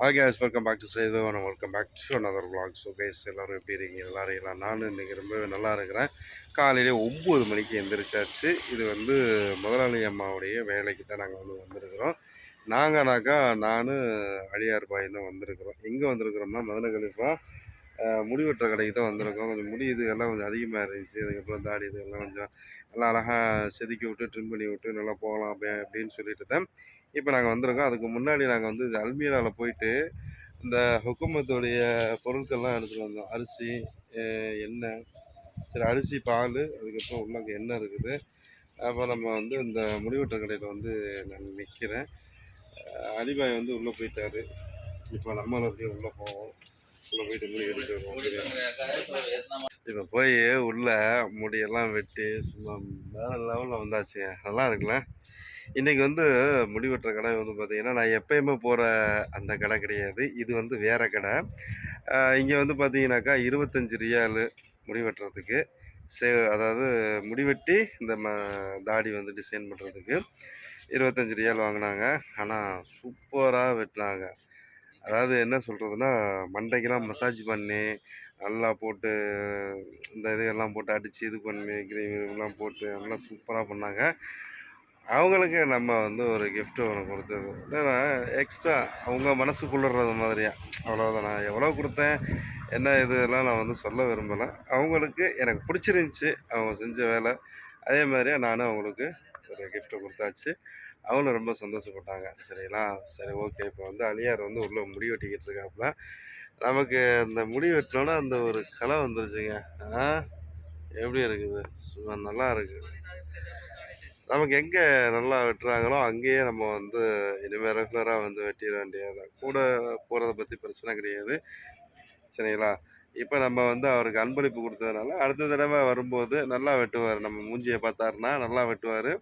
Hi guys welcome back to Sethuvan welcome back to another vlog. So guys எல்லோரும் எப்படி இருக்கீங்க? எல்லோரும் எல்லாம் நானும் இன்றைக்கி ரொம்பவே நல்லா இருக்கிறேன். காலையிலே ஒம்பது மணிக்கு எந்திரிச்சாச்சு. இது வந்து முதலாளி அம்மாவுடைய வேலைக்கு தான் நாங்கள் வந்து வந்திருக்கிறோம். நாங்கனாக்கா நான் அழியார் பாய் தான் வந்திருக்கிறோம். எங்கே வந்திருக்கிறோம்னா மதுரை கழிப்பா முடிவெட்டுற கடைக்கு தான் வந்திருக்கோம். கொஞ்சம் முடி இது எல்லாம் கொஞ்சம் அதிகமாக இருந்துச்சு. அதுக்கப்புறம் தாடி இதெல்லாம் கொஞ்சம் நல்லா அழகாக செதுக்கி விட்டு ட்ரிம் பண்ணி விட்டு நல்லா போகலாம் அப்படி அப்படின்னு சொல்லிட்டு தான் இப்போ நாங்கள் வந்திருக்கோம். அதுக்கு முன்னாடி நாங்கள் வந்து அல்மீராவில் போயிட்டு இந்த ஹுக்குமத்துடைய பொருட்கள்லாம் எடுத்துகிட்டு வந்தோம். அரிசி எண்ணெய் சரி அரிசி பால் அதுக்கப்புறம் உள்ள எண்ணெய் இருக்குது. அப்போ நம்ம வந்து இந்த முடிவெட்டுற கடையில் வந்து நான் நிற்கிறேன் அலிபாய் வந்து உள்ளே போயிட்டாரு. இப்போ நம்மளும் அப்படியே உள்ளே போவோம். உள்ளே போயிட்டு முடி எடுத்துருவோம் இப்போ போய் உள்ள முடியெல்லாம் வெட்டி சும்மா வேறு லெவலில் வந்தாச்சுங்க. நல்லா இருக்குல்ல? இன்றைக்கி வந்து முடிவெட்டுற கடை வந்து பார்த்திங்கன்னா நான் எப்பயுமே போகிற அந்த கடை கிடையாது. இது வந்து வேறு கடை. இங்கே வந்து பார்த்தீங்கன்னாக்கா இருபத்தஞ்சி ரியாலு முடி வெட்டுறதுக்கு சே அதாவது முடிவெட்டி இந்த ம தாடி வந்து டிசைன் பண்ணுறதுக்கு இருபத்தஞ்சி ரியால் வாங்கினாங்க. ஆனால் சூப்பராக வெட்டினாங்க. அதாவது என்ன சொல்கிறதுனா மண்டைக்கெல்லாம் மசாஜ் பண்ணி நல்லா போட்டு இந்த இதுகெல்லாம் போட்டு அடித்து இது பண்ணி கிரீம் போட்டு நல்லா சூப்பராக பண்ணாங்க. அவங்களுக்கு நம்ம வந்து ஒரு கிஃப்ட்டு ஒன்று கொடுத்தது. என்னன்னா எக்ஸ்ட்ரா அவங்க மனசுக்குள்ளுறது மாதிரியா. அவ்வளோதான் நான் எவ்வளோ கொடுத்தேன்? என்ன இதெல்லாம் நான் வந்து சொல்ல விரும்பலை. அவங்களுக்கு எனக்கு பிடிச்சிருந்துச்சி. அவங்க செஞ்ச வேலை. அதே மாதிரியே நானும் அவங்களுக்கு ஒரு கிஃப்ட்டு கொடுத்தாச்சு. அவங்களும் ரொம்ப சந்தோஷப்பட்டாங்க. சரிங்களா? சரி ஓகே இப்போ வந்து அலியார் வந்து உள்ளே முடி வெட்டிக்கிட்டு இருக்காப்புல. நமக்கு அந்த முடி வெட்டினோன்னா அந்த ஒரு கலை வந்துருச்சுங்க. ஆ? எப்படி இருக்குது? சும்மா நல்லா இருக்குது நமக்கு எங்கே நல்லா வெட்டுறாங்களோ அங்கேயே நம்ம வந்து இனிமேல் ரெகுலராக வந்து வெட்டிட வேண்டியது கூட போகிறத பற்றி பிரச்சனை கிடையாது. சரிங்களா? இப்போ நம்ம வந்து அவருக்கு அன்பளிப்பு கொடுத்ததுனால அடுத்த தடவை வரும்போது நல்லா வெட்டுவார். நம்ம மூஞ்சியை பார்த்தாருன்னா நல்லா வெட்டுவார்.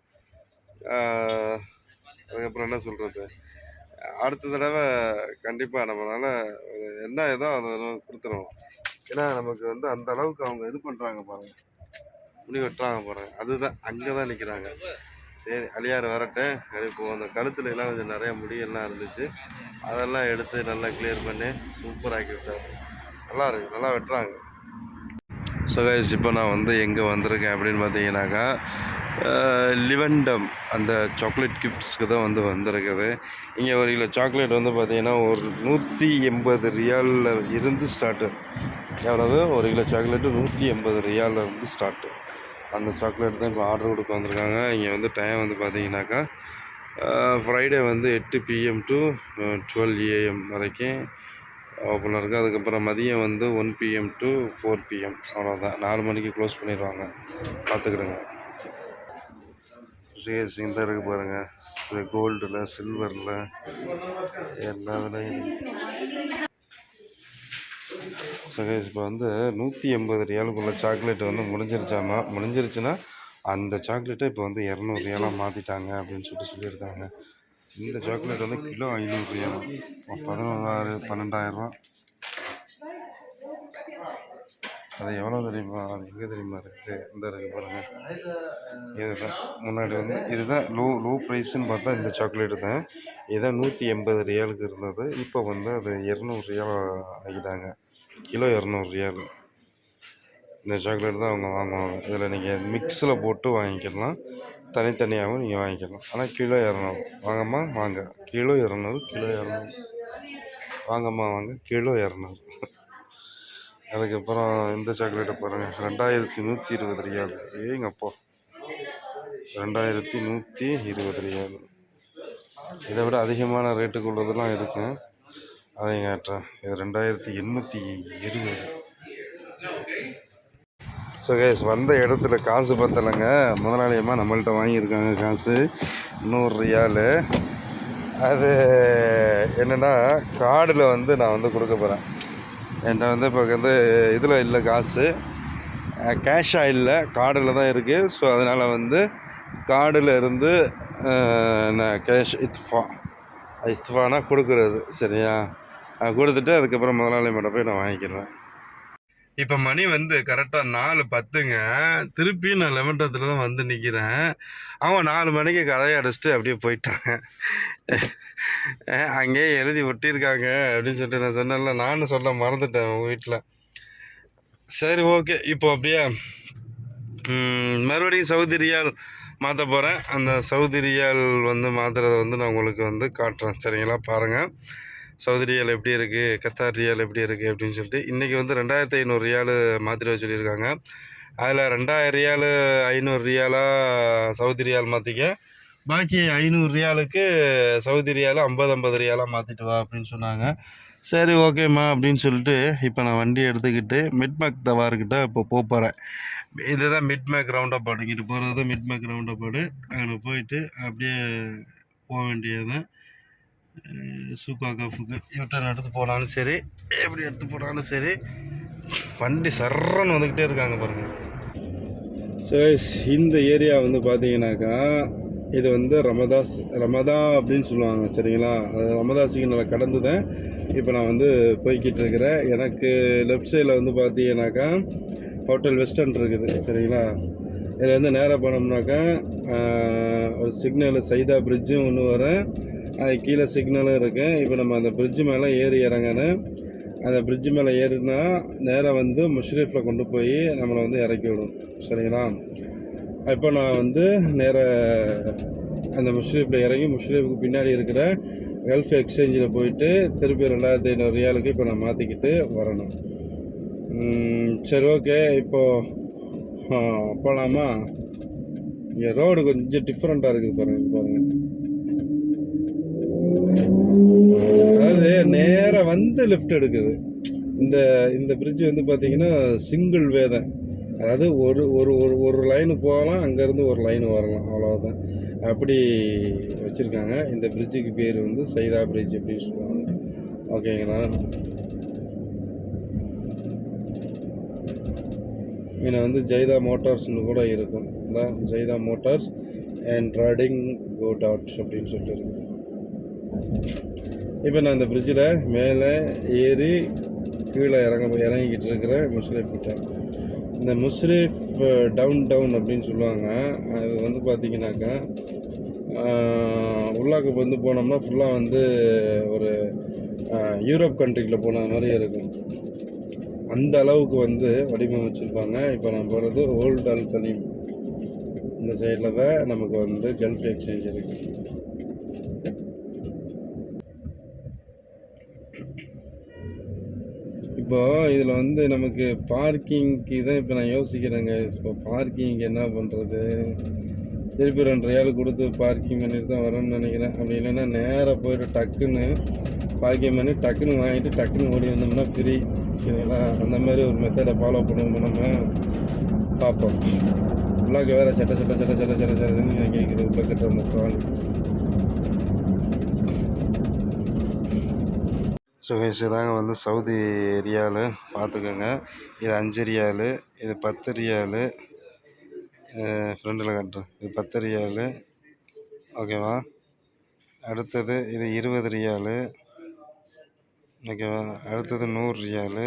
அதுக்கப்புறம் என்ன சொல்கிறது அடுத்த தடவை கண்டிப்பாக நம்மளால் என்ன ஏதோ அதை கொடுத்துருவோம். ஏன்னா நமக்கு வந்து அந்த அளவுக்கு அவங்க இது பண்ணுறாங்க பாருங்கள் துணி வெட்டுறாங்க போகிறேன் அதுதான் அங்கே தான் நிற்கிறாங்க சரி அழியார் வரட்டேன் இப்போ அந்த கழுத்துல எல்லாம் கொஞ்சம் நிறைய முடியெல்லாம் இருந்துச்சு. அதெல்லாம் எடுத்து நல்லா கிளியர் பண்ணி சூப்பராக்கி விட்டாங்க நல்லா இருக்கு நல்லா வெட்டுறாங்க. ஸோ கைஸ் இப்போ நான் வந்து எங்கே வந்திருக்கேன் அப்படின்னு பார்த்தீங்கன்னாக்கா அஹ், லிவண்டம் அந்த சாக்லேட் கிஃப்ட்ஸ்க்கு தான் வந்து வந்திருக்குது. இங்கே ஒரு கிலோ சாக்லேட் வந்து பார்த்திங்கன்னா ஒரு நூற்றி எண்பது ரியாலில் இருந்து ஸ்டார்ட்டு எவ்வளவு? ஒரு கிலோ சாக்லேட்டு நூற்றி எண்பது ரியாலில் இருந்து ஸ்டார்ட்டு அந்த சாக்லேட் தான் இப்போ ஆர்டர் கொடுக்க வந்திருக்காங்க. இங்கே வந்து டைம் வந்து பார்த்தீங்கன்னாக்கா ஃப்ரைடே வந்து எட்டு பிஎம் டு டுவெல் ஏஎம் வரைக்கும் ஓப்பனாக இருக்குது அதுக்கப்புறம் மதியம் வந்து one PM to four PM அவ்வளோதான் நாலு மணிக்கு க்ளோஸ் பண்ணிடுவாங்க. பார்த்துக்கிடுங்க ரேஸ் தான் இருக்கு பாருங்கள் கோல்டில் சில்வரில் எல்லா இதுலையும் சகேஷ் இப்போ வந்து நூற்றி எண்பது ரியாலுக்குள்ள சாக்லேட் வந்து முடிஞ்சிருச்சாமா? முடிஞ்சிருச்சுன்னா அந்த சாக்லேட்டை இப்போ வந்து இரநூறு ரியாலாக மாற்றிட்டாங்க அப்படின்னு சொல்லிட்டு சொல்லியிருக்காங்க. இந்த சாக்லேட் வந்து கிலோ ஐநூறு ரியாலம் பதினோராறு பன்னெண்டாயிரரூவா அது எவ்வளோ தெரியுமா? அது எங்கே தெரியுமா இருக்குது இந்த இருக்குது பாருங்கள் இதுதான். முன்னாடி வந்து இதுதான் லோ லோ ப்ரைஸுன்னு பார்த்தா இந்த சாக்லேட்டு தான். இதுதான் நூற்றி எண்பது ரியாலுக்கு இருந்தது. இப்போ வந்து அது இரநூறு ரியால் ஆகிட்டாங்க. கிலோ இரநூறு ரியால். இந்த சாக்லேட் தான் அவங்க வாங்குவாங்க. இதில் நீங்கள் மிக்ஸில் போட்டு வாங்கிக்கலாம். தனித்தனியாகவும் நீங்கள் வாங்கிக்கலாம். ஆனால் கிலோ இரநூறு. வாங்கம்மா வாங்க. கிலோ இரநூறு கிலோ இரநூறு. வாங்கம்மா வாங்க. கிலோ இரநூறு. அதுக்கப்புறம் இந்த சாக்லேட்டை பாருங்கள் ரெண்டாயிரத்தி நூற்றி இருபது ரியால். ஏங்கப்போ ரெண்டாயிரத்தி நூற்றி இருபது ரியால். இதை விட அதிகமான ரேட்டுக்கு உள்ளதெல்லாம் இருக்கும் அதை காட்டுறேன் இது ரெண்டாயிரத்தி எண்ணூற்றி இருபது. ஸோ கேஸ் வந்த இடத்துல காசு பத்தலைங்க. முதலாளியம்மா நம்மள்கிட்ட வாங்கியிருக்காங்க காசு. நூறு ரியாலு. அது என்னென்னா கார்டில் வந்து நான் வந்து கொடுக்க போகிறேன் என்கிட்ட வந்து இப்போ வந்து இதில் இல்லை காசு. கேஷாக இல்லை கார்டில் தான் இருக்குது ஸோ அதனால் வந்து கார்டில் இருந்து நான் கேஷ் இத்ஃபா. இத்ஃபானா கொடுக்குறது சரியா? கொடுத்துட்டு அதுக்கப்புறம் முதலாளி மட்டும் போய் நான் வாங்கிக்கிறேன். இப்போ மணி வந்து கரெக்டாக நாலு பத்துங்க. திருப்பி நான் லெவன் டத்தில் தான் வந்து நிற்கிறேன் அவன் நாலு மணிக்கு கடையை அடைச்சிட்டு அப்படியே போயிட்டாங்க அங்கேயே எழுதி ஒட்டியிருக்காங்க அப்படின்னு சொல்லிட்டு நான் சொன்னேன்ல நானும் சொல்ல மறந்துட்டேன் உங்கள் வீட்டில் சரி ஓகே இப்போ அப்படியே மறுபடியும் சவுதி ரியால் மாற்ற போகிறேன் அந்த சவுதி ரியால் வந்து மாற்றுறத வந்து நான் உங்களுக்கு வந்து காட்டுறேன். சரிங்களா? பாருங்கள் சவுதி ரியால் எப்படி இருக்குது கத்தார் ரியால் எப்படி இருக்குது அப்படின்னு சொல்லிட்டு இன்றைக்கி வந்து ரெண்டாயிரத்தி ஐநூறு ரியாலு மாற்றிட்டு வர சொல்லியிருக்காங்க. அதில் ரெண்டாயிரம் ரியாலு ஐநூறு ரியாலாக சவுதி ரியால் மாற்றிக்க பாக்கி ஐநூறு ரியாலுக்கு சவுதி ரியாலு ஐம்பது ஐம்பது ரியாலாக மாற்றிட்டு வா அப்படின்னு சொன்னாங்க. சரி ஓகேம்மா அப்படின்னு சொல்லிட்டு இப்போ நான் வண்டி எடுத்துக்கிட்டு மிட்மேக் தவார்கிட்ட இப்போ போக போகிறேன் இதுதான் மிட்மேக் ரவுண்டாக பாடுங்கிட்டு இங்கிட்டு போகிறது மிட்மேக் ரவுண்ட் பாடு அங்கே போயிட்டு அப்படியே போக வேண்டியது சூக்கா கஃபுக்கு யூட்டர்ன் எடுத்து போனாலும் சரி எப்படி எடுத்து போனாலும் சரி வண்டி சர்றன்னு வந்துக்கிட்டே இருக்காங்க பாருங்கள் ஸோ இந்த ஏரியா வந்து பார்த்தீங்கன்னாக்கா இது வந்து ரமதாஸ் ரமதா அப்படின்னு சொல்லுவாங்க சரிங்களா? அது ரமதாஸுக்கு நல்லா கடந்து தான் இப்போ நான் வந்து போய்கிட்டு இருக்கிறேன். எனக்கு லெஃப்ட் சைடில் வந்து பார்த்தீங்கன்னாக்கா ஹோட்டல் வெஸ்டர்ன் இருக்குது சரிங்களா? இதில் வந்து நேராக போனோம்னாக்கா ஒரு சிக்னல் சைதா பிரிட்ஜும் ஒன்று வரேன் அது கீழே சிக்னலும் இருக்குது இப்போ நம்ம அந்த பிரிட்ஜு மேலே ஏறி இறங்கணும் அந்த பிரிட்ஜு மேலே ஏறினா நேராக வந்து முஷ்ரீஃபில் கொண்டு போய் நம்மளை வந்து இறக்கி விடும். சரிங்களா? இப்போ நான் வந்து நேராக அந்த முஷ்ரீஃபில் இறங்கி முஷ்ரீஃபுக்கு பின்னாடி இருக்கிற கல்ஃப் எக்ஸ்சேஞ்சில் போயிட்டு திருப்பி ரெண்டாயிரத்தி ஐநூறு ரியாலுக்கு இப்போ நான் மாற்றிக்கிட்டு வரணும். சரி ஓகே. இப்போது போகலாமா இங்கே ரோடு கொஞ்சம் டிஃப்ரெண்ட்டாக இருக்குது பாருங்கள் பாருங்கள் அதாவது நேராக வந்து லெஃப்ட் எடுக்குது. இந்த இந்த பிரிட்ஜ் வந்து பார்த்தீங்கன்னா சிங்கிள் வே தான். அதாவது ஒரு ஒரு ஒரு ஒரு லைனு போகலாம் அங்கேருந்து ஒரு லைன் வரலாம். அவ்வளோதான் அப்படி வச்சுருக்காங்க. இந்த பிரிட்ஜுக்கு பேர் வந்து சைதா பிரிட்ஜ் அப்படின்னு சொல்லுவாங்க. ஓகேங்களா இதில் வந்து ஜெய்தா மோட்டார்ஸ்னு கூட இருக்கும். ஜெய்தா motors and riding go dots அப்படின்னு சொல்லிட்டு இருக்குது இப்போ நான் இந்த பிரிட்ஜில் மேலே ஏறி கீழே இறங்க இறங்கிக்கிட்டு இருக்கிறேன் முஸ்லீஃப் கிட்ட. இந்த முஸ்லீஃப் டவுன் டவுன் அப்படின்னு சொல்லுவாங்க. அது வந்து பார்த்தீங்கன்னாக்கா உள்ளாக்கு வந்து போனோம்னா ஃபுல்லாக வந்து ஒரு யூரோப் கண்ட்ரிக்குள்ள போன மாதிரி இருக்கும். அந்த அளவுக்கு வந்து வடிவமைச்சிருப்பாங்க இப்போ நான் போகிறது ஓல்டு அல் இந்த சைடில் தான் நமக்கு வந்து கல்ஃப் எக்ஸ்சேஞ்ச் இருக்குது இப்போ இதில் வந்து நமக்கு பார்க்கிங்க்கு தான் இப்போ நான் யோசிக்கிறேங்க. இப்போ பார்க்கிங்க்கு என்ன பண்ணுறது திருப்பி ரெண்டு ஏழு கொடுத்து பார்க்கிங் பண்ணிட்டு தான் வரேன்னு நினைக்கிறேன். அப்படி இல்லைன்னா நேராக போயிட்டு டக்குன்னு பார்க்கிங் பண்ணி டக்குன்னு வாங்கிட்டு டக்குன்னு ஓடி வந்தோம்னா ஃப்ரீ சரிங்களா? அந்த மாதிரி ஒரு மெத்தடை ஃபாலோ பண்ணுவோம் நம்ம? பார்ப்போம். உள்ளாக்க வேறு சட்ட சட்ட சட்ட சட்ட சட்ட சட்டன்னு கேட்குது உள்ள கட்டுற முக்கால் ஸோ இதாங்க வந்து சவுதி ரியாலு பார்த்துக்கோங்க இது அஞ்சு ரியாலு இது பத்து ரியாலு ஃப்ரெண்டில் காட்டுறேன். இது பத்து ரியாலு ஓகேவா? அடுத்தது இது இருபது ரியாலு ஓகேவா? அடுத்தது நூறு ரியாலு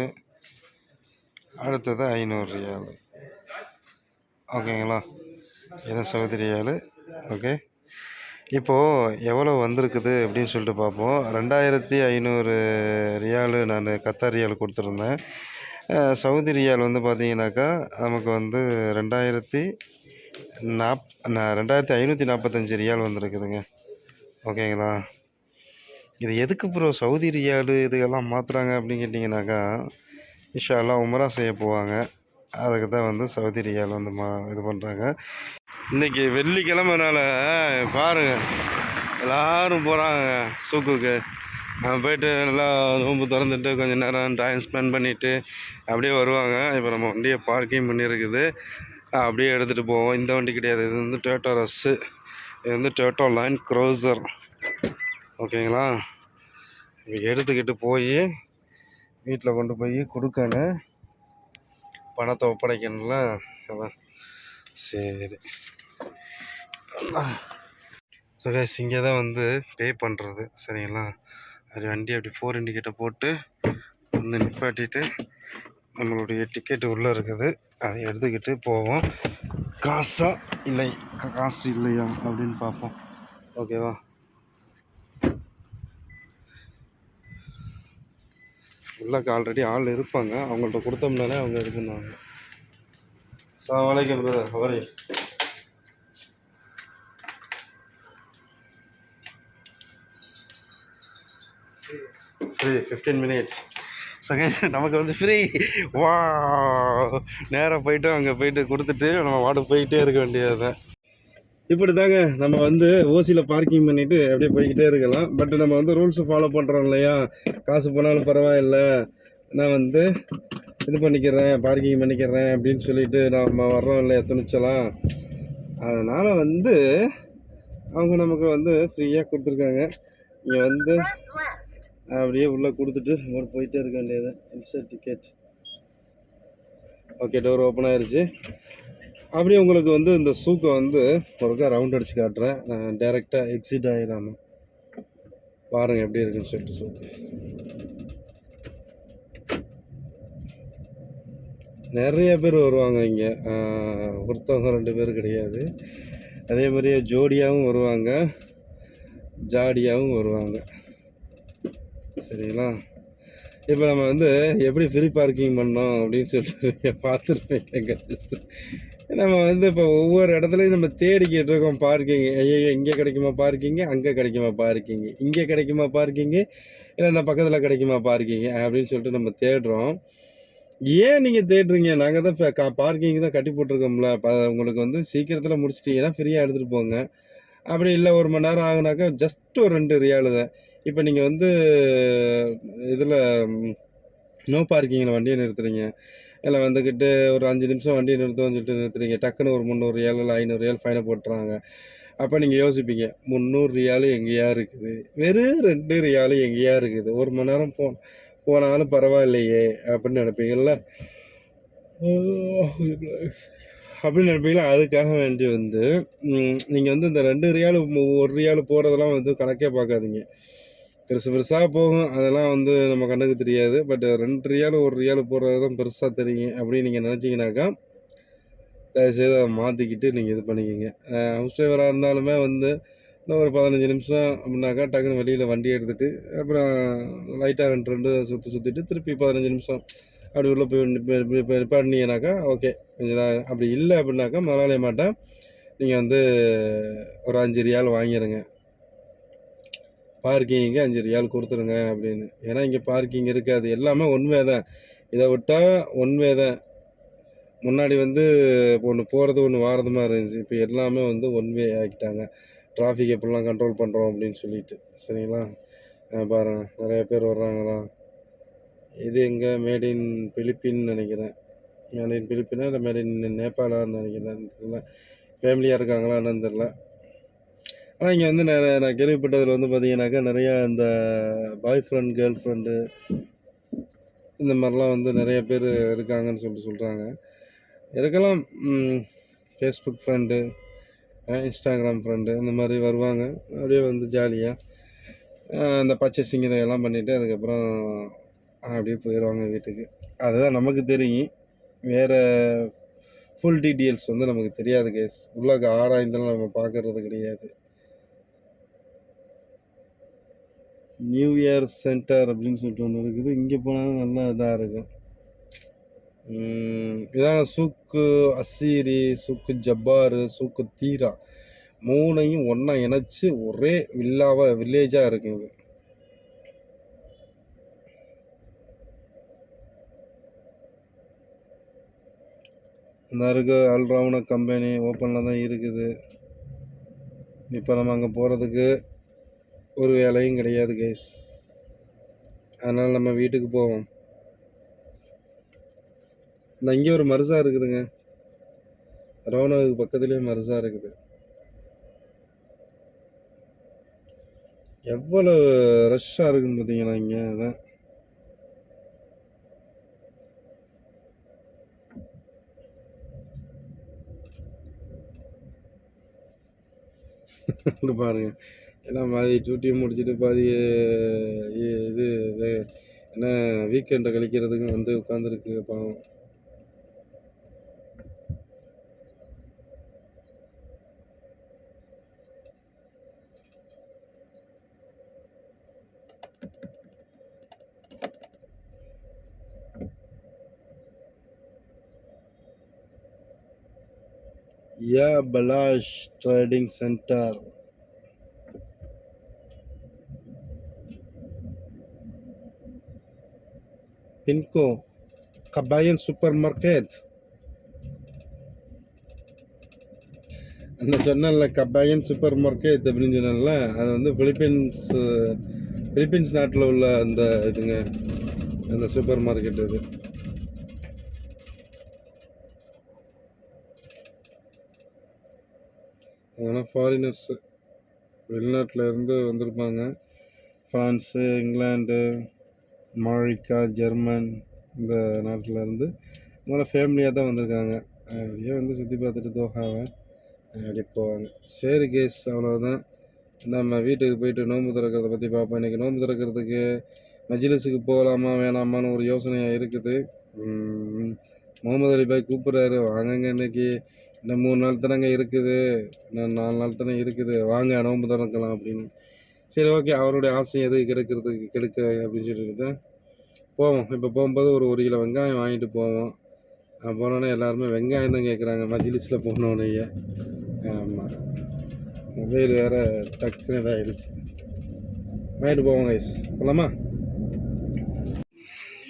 அடுத்தது ஐநூறு ரியாலு. ஓகேங்களா? இது சவுதி ரியாலு ஓகே? இப்போது எவ்வளோ வந்திருக்குது அப்படின்னு சொல்லிட்டு பார்ப்போம். ரெண்டாயிரத்தி ஐநூறு ரியாலு நான் கத்தார் ரியால் கொடுத்துருந்தேன். சவுதி ரியால் வந்து பார்த்தீங்கன்னாக்கா நமக்கு வந்து ரெண்டாயிரத்தி நாப் நான் ரெண்டாயிரத்தி ஐநூற்றி நாற்பத்தஞ்சு ரியால் வந்திருக்குதுங்க. ஓகேங்களா? இது எதுக்கு ப்ரோ சவுதி ரியாலு இதுக்கெல்லாம் மாற்றுறாங்க அப்படின்னு கேட்டிங்கனாக்கா இஷாலாம் உமரா செய்ய போவாங்க. அதுக்கு தான் வந்து சவுதி ரியால் வந்து மா இது பண்ணுறாங்க இன்றைக்கி வெள்ளிக்கிழமைனால பாருங்கள் எல்லோரும் போகிறாங்க சூக்குக்கு நான் போயிட்டு நல்லா நோம்பு திறந்துட்டு கொஞ்சம் நேரம் டைம் ஸ்பெண்ட் பண்ணிவிட்டு அப்படியே வருவாங்க. இப்போ நம்ம வண்டியை பார்க்கிங் பண்ணியிருக்குது. அப்படியே எடுத்துகிட்டு போவோம். இந்த வண்டி கிடையாது. இது வந்து டொயோட்டோ ரஸ்ஸு இது வந்து டொயோட்டோ லைன் க்ரோசர் ஓகேங்களா? எடுத்துக்கிட்டு போய் வீட்டில் கொண்டு போய் கொடுக்கணும். பணத்தை ஒப்படைக்கணும்ல. அதான். சரி. ஸோ கைஸ் இங்கே தான் வந்து பே பண்ணுறது சரிங்களா? அது வண்டி அப்படி ஃபோர் இண்டிகேட்டர் போட்டு வந்து நிப்பாட்டிட்டு நம்மளுடைய டிக்கெட் உள்ளே இருக்குது. அதை எடுத்துக்கிட்டு போவோம். காசா இல்லை? காசு இல்லையா அப்படின்னு பார்ப்போம். ஓகேவா உள்ளக்கு ஆல்ரெடி ஆள் இருப்பாங்க. அவங்கள்ட்ட கொடுத்தோம்னாலே அவங்க எடுக்கணும் பண்ணுவாங்க. அஸ்ஸலாமு brother hourly free fifteen minutes so guys நமக்கு வந்து ஃப்ரீ வா நேராக போயிட்டு அங்கே போயிட்டு கொடுத்துட்டு நம்ம வாட்டு போயிட்டே இருக்க வேண்டியது இப்படி தாங்க நம்ம வந்து ஓசியில் பார்க்கிங் பண்ணிவிட்டு அப்படியே போய்கிட்டே இருக்கலாம். பட் நம்ம வந்து ரூல்ஸை ஃபாலோ பண்ணுறோம் இல்லையா? காசு போனாலும் பரவாயில்ல. நான் வந்து இது பண்ணிக்கிறேன் பார்க்கிங் பண்ணிக்கிறேன் அப்படின்னு சொல்லிட்டு நம்ம வர்றோம் இல்லையா? துணிச்சலாம். அதனால் வந்து அவங்க நமக்கு வந்து ஃப்ரீயாக கொடுத்துருக்காங்க. இங்கே வந்து அப்படியே உள்ளே கொடுத்துட்டு ஒரு போயிட்டே இருக்க வேண்டியது insert ticket okay door open ஆயிடுச்சு அப்படியே உங்களுக்கு வந்து இந்த சூக்கை வந்து ஒருக்கா ரவுண்ட் அடிச்சு காட்டுறேன். நான் டேரெக்டாக எக்ஸிட் ஆகிடாம பாருங்கள் எப்படி இருக்குன்னு சொல்லிட்டு சூக்கு. நிறைய பேர் வருவாங்க இங்கே. ஒருத்தவங்க ரெண்டு பேர் கிடையாது. அதே மாதிரியே ஜோடியாகவும் வருவாங்க. ஜாடியாகவும் வருவாங்க. சரிங்களா? இப்போ நம்ம வந்து எப்படி ஃப்ரீ பார்க்கிங் பண்ணோம் அப்படின்னு சொல்லிட்டு பார்த்துருப்பீங்க நம்ம வந்து இப்போ ஒவ்வொரு இடத்துலையும் நம்ம தேடிக்கிட்டு இருக்கோம் பார்க்கிங் ஐயோ இங்கே கிடைக்குமா பார்க்கிங்கு அங்கே கிடைக்குமா பார்க்கிங்கு இங்கே கிடைக்குமா பார்க்கிங்கு இல்லை இந்த பக்கத்தில் கிடைக்குமா பார்க்கிங்கு அப்படின்னு சொல்லிட்டு நம்ம தேடுறோம். ஏன் நீங்கள் தேடுறீங்க? நாங்கள் தான் பார்க்கிங் தான் கட்டி போட்டிருக்கோம்ல. உங்களுக்கு வந்து சீக்கிரத்தில் முடிச்சிட்டிங்கன்னா ஃப்ரீயாக எடுத்துகிட்டு போங்க. அப்படி இல்லை ஒரு மணி நேரம் ஆகுனாக்கா ஜஸ்ட் ஒரு ரெண்டு ரியாலு தான். இப்போ நீங்கள் வந்து இதில் நோ பார்க்கிங்கில் வண்டியை நிறுத்துறீங்க. இல்லை வந்துக்கிட்டு ஒரு அஞ்சு நிமிஷம் வண்டியை நிறுத்தோம்னு சொல்லிட்டு நிறுத்துறீங்க. டக்குன்னு ஒரு முந்நூறு ரியால் இல்லை ஐநூறு ரியால் ஃபைனை போட்டுறாங்க. அப்போ நீங்கள் யோசிப்பீங்க முந்நூறு ரியாலு எங்கேயா இருக்குது? வெறும் ரெண்டு ரியாலு எங்கேயா இருக்குது? ஒரு மணி நேரம் போ போனாலும் பரவாயில்லையே அப்படின்னு நினைப்பீங்கள்ல அப்படின்னு நினைப்பீங்களா? அதுக்காக வேண்டி வந்து நீங்கள் வந்து இந்த ரெண்டு ரியாலு ஒரு ரியாலு போகிறதெல்லாம் வந்து கணக்கே பார்க்காதீங்க. பெருசு பெருசாக போகும். அதெல்லாம் வந்து நம்ம கண்ணுக்கு தெரியாது. பட் ரெண்டு ரியாலு ஒரு ரியாலு போடுறது தான் பெருசாக தெரியும் அப்படின்னு நீங்கள் நினச்சிங்கனாக்கா தயவுசெய்து அதை மாற்றிக்கிட்டு நீங்கள் இது பண்ணிக்கிங்க. ஹவுஸ் டிரைவராக இருந்தாலுமே வந்து இன்னும் ஒரு பதினஞ்சு நிமிஷம் அப்படின்னாக்கா டக்குன்னு வெளியில் வண்டி எடுத்துகிட்டு அப்புறம் லைட்டாக ரெண்டு ரெண்டு சுற்றி சுற்றிட்டு திருப்பி பதினஞ்சு நிமிஷம் அப்படி உள்ளே போய் நிப்பாட்டினீங்கனாக்கா ஓகே. கொஞ்சம் தான் அப்படி இல்லை அப்படின்னாக்கா முதலாளி மாட்டேன் நீங்கள் வந்து ஒரு அஞ்சு ரியால் வாங்கிடுங்க பார்க்கிங்க்கு அஞ்சு ரியால் கொடுத்துருங்க அப்படின்னு. ஏன்னா இங்கே பார்க்கிங் இருக்காது. எல்லாமே ஒன்வே தான். இதை விட்டால் ஒன்வே தான். முன்னாடி வந்து ஒன்று போகிறது ஒன்று வாரதுமா இருந்துச்சு. இப்போ எல்லாமே வந்து ஒன்வே ஆக்கிட்டாங்க. டிராஃபிக் எப்படிலாம் கண்ட்ரோல் பண்ணுறோம் அப்படின்னு சொல்லிட்டு. சரிங்களா? பாருங்கள் நிறைய பேர் வர்றாங்களா? இது எங்கே? மேட் இன் பிலிப்பின்னு நினைக்கிறேன். மேட் இன் பிலிப்பினா இல்லை மேட் இன் நேபாளான்னு நினைக்கிறேன். தெரியல. ஃபேமிலியாக இருக்காங்களா என்னன்னு தெரில ஆனால் இங்கே வந்து நான் நான் கேள்விப்பட்டதில் வந்து பார்த்தீங்கன்னாக்கா நிறையா இந்த பாய் ஃப்ரெண்ட் கேர்ள் ஃப்ரெண்டு இந்த மாதிரிலாம் வந்து நிறைய பேர் இருக்காங்கன்னு சொல்லிட்டு சொல்கிறாங்க இருக்கலாம் ஃபேஸ்புக் ஃப்ரெண்டு இன்ஸ்டாகிராம் ஃப்ரெண்டு இந்த மாதிரி வருவாங்க. அப்படியே வந்து ஜாலியாக இந்த பர்ச்சேசிங் இதையெல்லாம் பண்ணிவிட்டு அதுக்கப்புறம் அப்படியே போயிடுவாங்க வீட்டுக்கு. அதுதான் நமக்கு தெரியும். வேறு ஃபுல் டீட்டெயில்ஸ் வந்து நமக்கு தெரியாது கேஸ் உள்ளக ஆராய்ந்தெல்லாம் நம்ம பார்க்கறது கிடையாது. நியூ இயர் சென்டர் அப்படின்னு சொல்லிட்டு ஒன்று இருக்குது. இங்கே போனாலும் நல்லா இதாக இருக்கும். இதான் சூக்கு அசீரி சூக்கு ஜப்பாரு சூக்கு தீரா. மூணையும் ஒன்றா இணைச்சி ஒரே வில்லாவாக வில்லேஜாக இருக்குது இந்த இருக்க. அல்ராவண கம்பெனி ஓப்பனில் தான் இருக்குது. இப்போ நம்ம அங்கே போகிறதுக்கு ஒரு வேலையும் கிடையாது கைஸ் அதனால் நம்ம வீட்டுக்கு போவோம். இந்த இங்கே ஒரு மருசா இருக்குதுங்க. ரோனோவுக்கு பக்கத்துலேயே மருசா இருக்குது. எவ்வளோ ரஷ்ஷாக இருக்குன்னு பார்த்தீங்கன்னா இங்கே? அதான். இங்கே பாருங்க. எல்லாம் பாதி டியூட்டியை முடிச்சுட்டு பாதி இது என்ன வீக்கெண்டை கழிக்கிறதுக்கும் வந்து உட்காந்துருக்கு பாவம் Yeah, Balash Trading Center. Pinco, Kabayan Supermarket. அந்த சொன்னால கபாயன் சூப்பர் மார்க்கெட் அப்படின்னு சொன்னால அது வந்து பிலிப்பீன்ஸ் பிலிப்பீன்ஸ் நாட்டில் உள்ள அந்த இதுங்க அந்த சூப்பர் மார்க்கெட் இது அதெல்லாம் ஃபாரினர்ஸு வெளிநாட்டில் இருந்து வந்திருப்பாங்க ஃப்ரான்ஸு இங்கிலாண்டு அமெரிக்கா ஜெர்மன் இந்த நாட்டில் இருந்து நல்லா ஃபேமிலியாக தான் வந்திருக்காங்க. அப்படியே வந்து சுற்றி பார்த்துட்டு தோஹாவை அப்படி போவாங்க. சரி கேஸ் அவ்வளோதான் நம்ம வீட்டுக்கு போயிட்டு நோன்பு திறக்கிறத பற்றி பார்ப்போம். இன்றைக்கி நோன்பு திறக்கிறதுக்கு மஜிலிஸுக்கு போகலாமா வேணாமான்னு ஒரு யோசனையாக இருக்குது. முகமது அலி பாய் கூப்பிட்றாரு. வாங்கங்க இன்னைக்கு. இன்னும் மூணு நாள் தானங்க இருக்குது. இன்னும் நாலு நாள் தானே இருக்குது. வாங்க நோன்பு திறக்கலாம் அப்படின்னு. சரி ஓகே அவருடைய ஆசை எது? கெடுக்கிறதுக்கு கெடுக்க அப்படின்னு சொல்லிட்டு போவோம். இப்போ போகும்போது ஒரு ஒரு கிலோ வெங்காயம் வாங்கிட்டு போவோம். போனோடனே போனோன்னே எல்லாருமே வெங்காயம் தான் கேட்குறாங்க மஜிலிஸில் போனோடனே ஆமாம் மொபைல் வேறு டக்குன்னு இதாகிடுச்சு வாங்கிட்டு போவோம் கைஸ் போகலாமா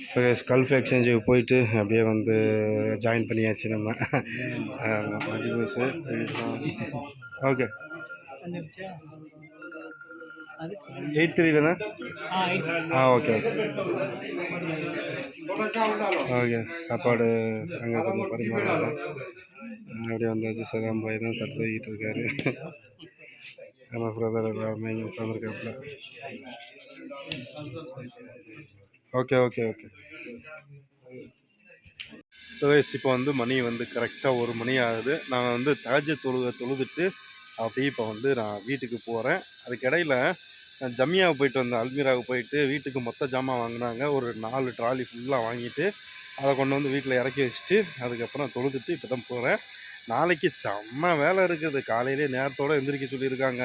இப்போ கல்ஃப் எக்ஸ்சேஞ்சுக்கு போயிட்டு அப்படியே வந்து ஜாயின் பண்ணியாச்சு நம்ம. மஜிலிஸு. ஓகே வந்துருச்சா? எயிட் த்ரீ தானே? ஆ ஓகே ஓகே ஓகே சாப்பாடு அங்கே கொஞ்சம் பரிமாறாங்க அப்படியே வந்தாச்சு சதாம் பாய் தான் தட்டு தூக்கிட்டு இருக்காரு. நம்ம பிரதர் எல்லாமே இங்கே உட்காந்துருக்காப்புல ஓகே ஓகே ஓகே இப்போ வந்து மணி வந்து கரெக்டாக ஒரு மணி ஆகுது. நான் வந்து தகஜ தொழுக தொழுதுட்டு அப்படியே இப்போ வந்து நான் வீட்டுக்கு போகிறேன் அதுக்கு இடையில நான் போயிட்டு வந்தேன். அல்மீராவுக்கு போயிட்டு வீட்டுக்கு மொத்த ஜாமான் வாங்கினாங்க. ஒரு நாலு ட்ராலி ஃபுல்லாக வாங்கிட்டு அதை கொண்டு வந்து வீட்டில் இறக்கி வச்சுட்டு அதுக்கப்புறம் தொழுதுட்டு இப்போ தான் போகிறேன் நாளைக்கு செம்ம வேலை இருக்குது. காலையிலே நேரத்தோடு எந்திரிக்க சொல்லியிருக்காங்க.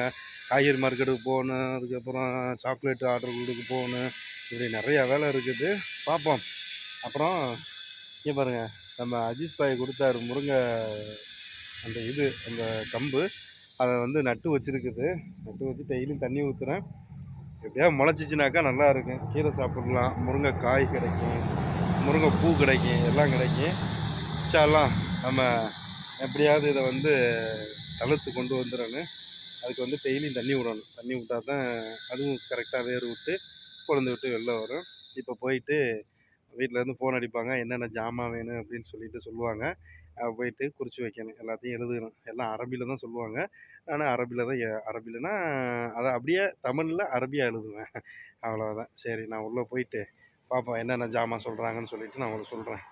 காய்கறி மார்க்கெட்டுக்கு போகணும். அதுக்கப்புறம் சாக்லேட் ஆர்டர் கொடுக்க போகணும். இப்படி நிறையா வேலை இருக்குது. பார்ப்போம். அப்புறம் இங்கே பாருங்கள் நம்ம அஜீஸ் பாய் கொடுத்தாரு முருங்கை அந்த இது அந்த கம்பு. அதை வந்து நட்டு வச்சிருக்குது. நட்டு வச்சு டெய்லியும் தண்ணி ஊற்றுறேன் எப்படியா முளைச்சிச்சினாக்கா நல்லா இருக்கும். கீரை சாப்பிடலாம். முருங்கை காய் கிடைக்கும். முருங்கை பூ கிடைக்கும். எல்லாம் கிடைக்கும். சாலாம் நம்ம எப்படியாவது இதை வந்து தளர்த்து கொண்டு வந்துடணும். அதுக்கு வந்து டெய்லியும் தண்ணி விடணும். தண்ணி விட்டால் தான் அதுவும் கரெக்டாக வேர் விட்டு குழந்தை விட்டு வெளில வரும். இப்போ போயிட்டு வீட்டிலேருந்து ஃபோன் அடிப்பாங்க. என்னென்ன ஜாமான் வேணும் அப்படின்னு சொல்லிட்டு சொல்லுவாங்க. போயிட்டு குறித்து வைக்கணும். எல்லாத்தையும் எழுதணும். எல்லாம் அரபியில் தான் சொல்லுவாங்க. ஆனால் அரபியில் தான் அரபிலனா அதை அப்படியே தமிழில் அரபியாக எழுதுவேன். அவ்வளோதான் சரி நான் உள்ளே போயிட்டு பார்ப்போம் என்னென்ன ஜாமான் சொல்கிறாங்கன்னு சொல்லிட்டு நான் உங்களுக்கு சொல்கிறேன்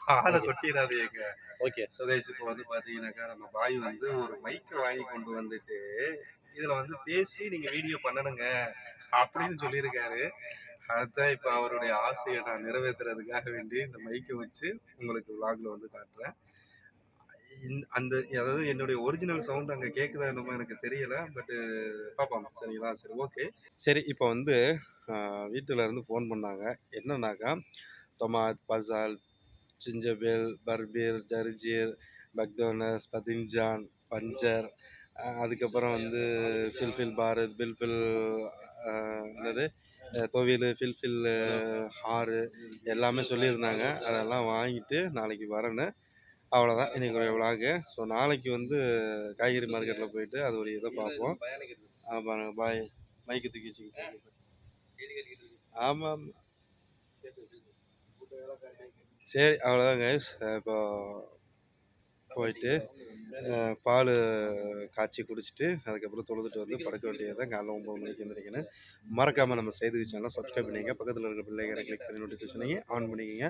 பாலை கொட்டிடாதீங்க ஓகே. சுதேஷ் இப்போ வந்து பார்த்தீங்கன்னாக்கா நம்ம பாய் வந்து ஒரு மைக்கை வாங்கி கொண்டு வந்துட்டு இதில் வந்து பேசி நீங்கள் வீடியோ பண்ணணுங்க அப்படின்னு சொல்லியிருக்காரு. அதுதான் இப்போ அவருடைய ஆசையை நான் நிறைவேற்றுறதுக்காக வேண்டி இந்த மைக்கை வச்சு உங்களுக்கு vlogல வந்து காட்டுறேன். இந்த- அந்த அதாவது என்னுடைய ஒரிஜினல் சவுண்ட் அங்கே கேட்குதா என்னமோ எனக்கு தெரியல பட்டு பார்ப்போம் சரிங்களா? சரி ஓகே சரி இப்போ வந்து வீட்டில் இருந்து ஃபோன் பண்ணாங்க. என்னன்னாக்கா தொமாத் பசால் ஜிஞ்சபேல் பர்பீர் ஜர்ஜீர் பக்தோனஸ் பதின்ஜான் பஞ்சர் அதுக்கப்புறம் வந்து ஃபில்ஃபில் பாரத் பில்ஃபில் என்னது? துவையல் ஃபில்ஃபில் ஹாரு எல்லாமே சொல்லியிருந்தாங்க. அதெல்லாம் வாங்கிட்டு நாளைக்கு வரணும் அவ்வளோதான் இன்றைக்கி ஒரு விளாகு ஸோ நாளைக்கு வந்து காய்கறி மார்க்கெட்டில் போயிட்டு அது ஒரு இதை பார்ப்போம். ஆமாம் பாய். மைக்கு தூக்கி வச்சுக்கிட்டு ஆமாம் சரி அவ்வளோதான் கைஸ் இப்போ போயிட்டு பால் காய்ச்சி குடிச்சிட்டு அதுக்கப்புறம் தொழுதுட்டு வந்து படுக்க வேண்டியது காலைல ஒம்பது மணிக்கு எந்திரிக்கணும். மறக்காமல் நம்ம செய்தி சேனல் சப்ஸ்கிரைப் பண்ணிக்கங்க. பக்கத்தில் இருக்க பிள்ளைகளை கிளிக் பண்ணி நோட்டிஃபிகேஷனையும் ஆன் பண்ணிக்கங்க.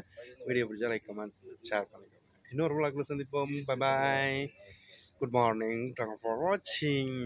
வீடியோ பிடிச்சா லைக் கமெண்ட் ஷேர் பண்ணிக்கோங்க. இன்னொரு vlogல சந்திப்போம். Bye bye good morning thank for வாட்சிங்